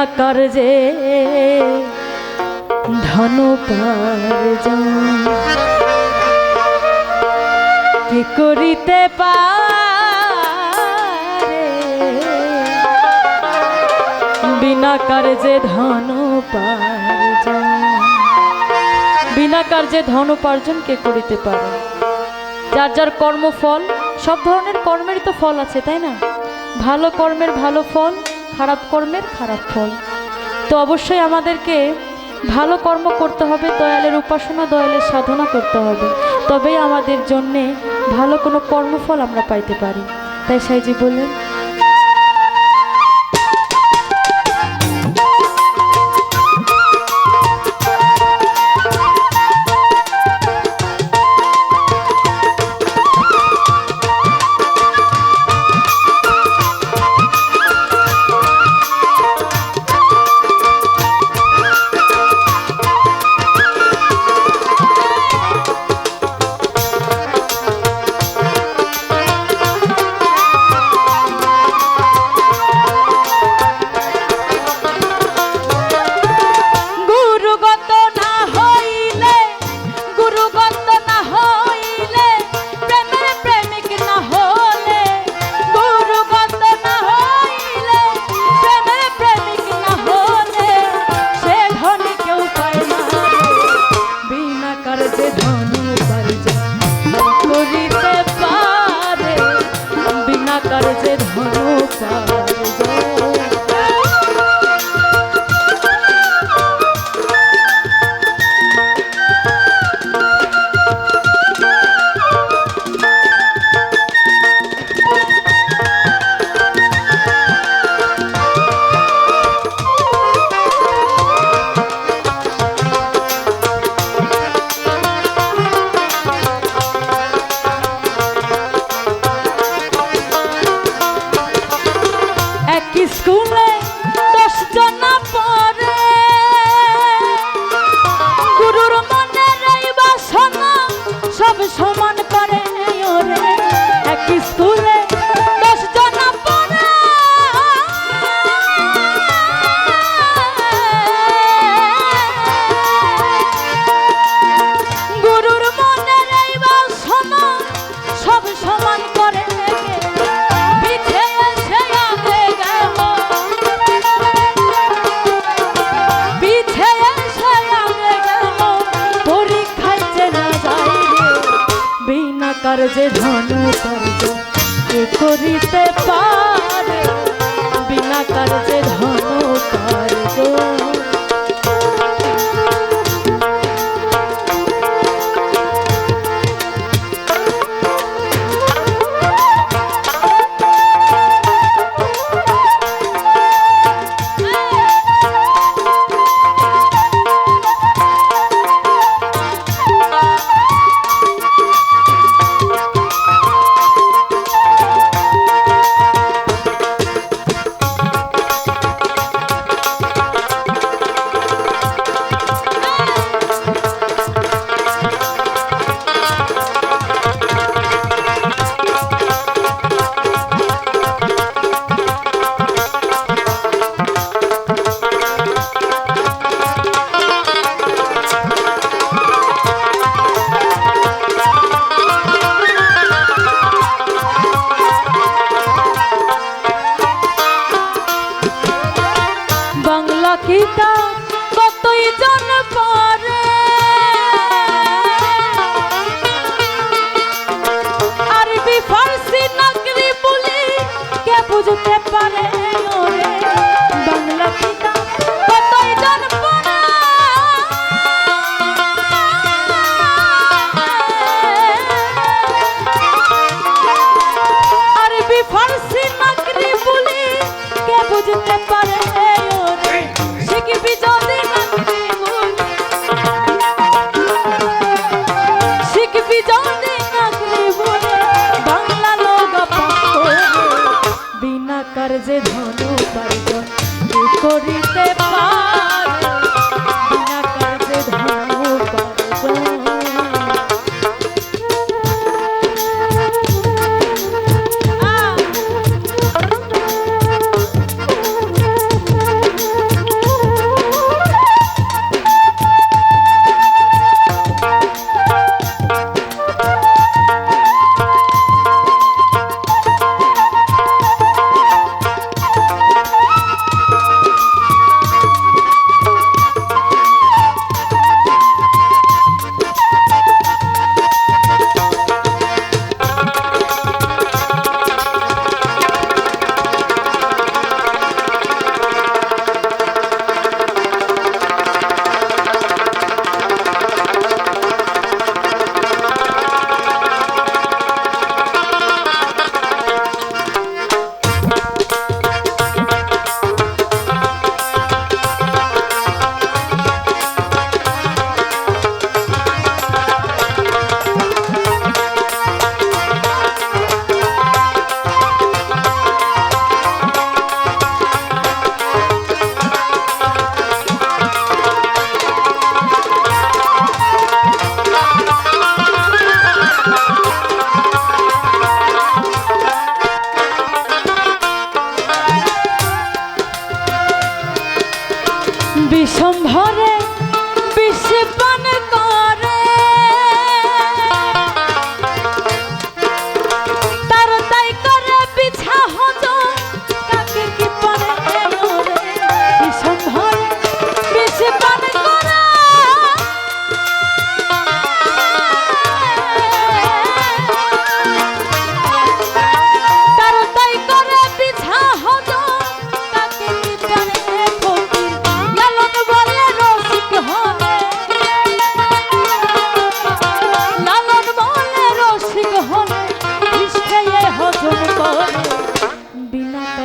বিনা কার্যে ধন কি করিতে পারে? বিনা কার্যে ধন বিনা কার্যে ধন উপার্জন কে করিতে পারে? যার যার কর্মফল, সব ধরনের কর্মেরই তো ফল আছে, তাই না? ভালো কর্মের ভালো ফল খারাপ কর্মের খারাপ ফল। তো অবশ্যই আমাদেরকে ভালো কর্ম করতে হবে, দয়ালের উপাসনা, দয়ালের সাধনা করতে হবে। তবেই আমাদের জন্যে ভালো কোনো কর্মফল আমরা পাইতে পারি। তাই সাইজি বললেন কার্যে ধন কার্য কার্যে ধন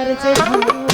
পেরেছে